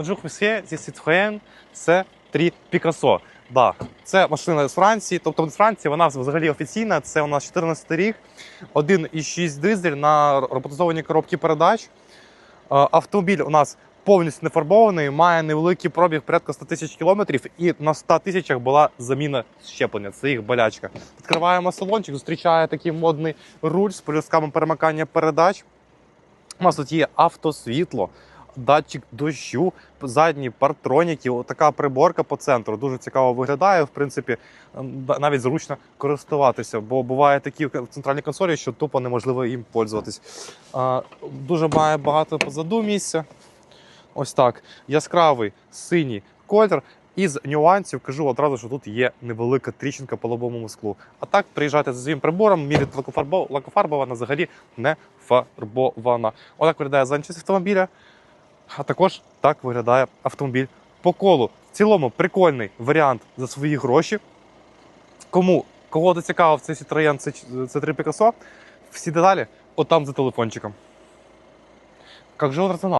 Bonjour, monsieur, зі Citroën C3 Picasso. Да, це машина з Франції, тобто з Франції вона взагалі офіційна. Це у нас 14 рік, 1,6 дизель на роботизованій коробці передач. Е, Автомобіль у нас повністю не фарбований, має невеликий пробіг порядка 100 тисяч кілометрів, і на 100 тисячах була заміна щеплення. Це їх болячка. Відкриваємо салончик, зустрічає такий модний руль з полюсками перемикання передач. У нас тут є автосвітло, датчик дощу, задні партроніки, така приборка по центру. Дуже цікаво виглядає. В принципі, ем, навіть зручно користуватися, бо буває такі в центральній консолі, що тупо неможливо їм пользуватись. Дуже має багато позаду місця. Ось так. Яскравий синій колір. Із нюансів кажу одразу, що тут є невелика тріщинка по лобовому склу. А так приїжджайте за своїм прибором, лакофарбо- лакофарбована взагалі не фарбована. Отак виглядає занчість автомобіля. А також так виглядає автомобіль по колу. В цілому прикольний варіант за свої гроші. Кому кого зацікавив цей Citroën C3 Picasso, всі деталі отам за телефончиком. Як же он рационал?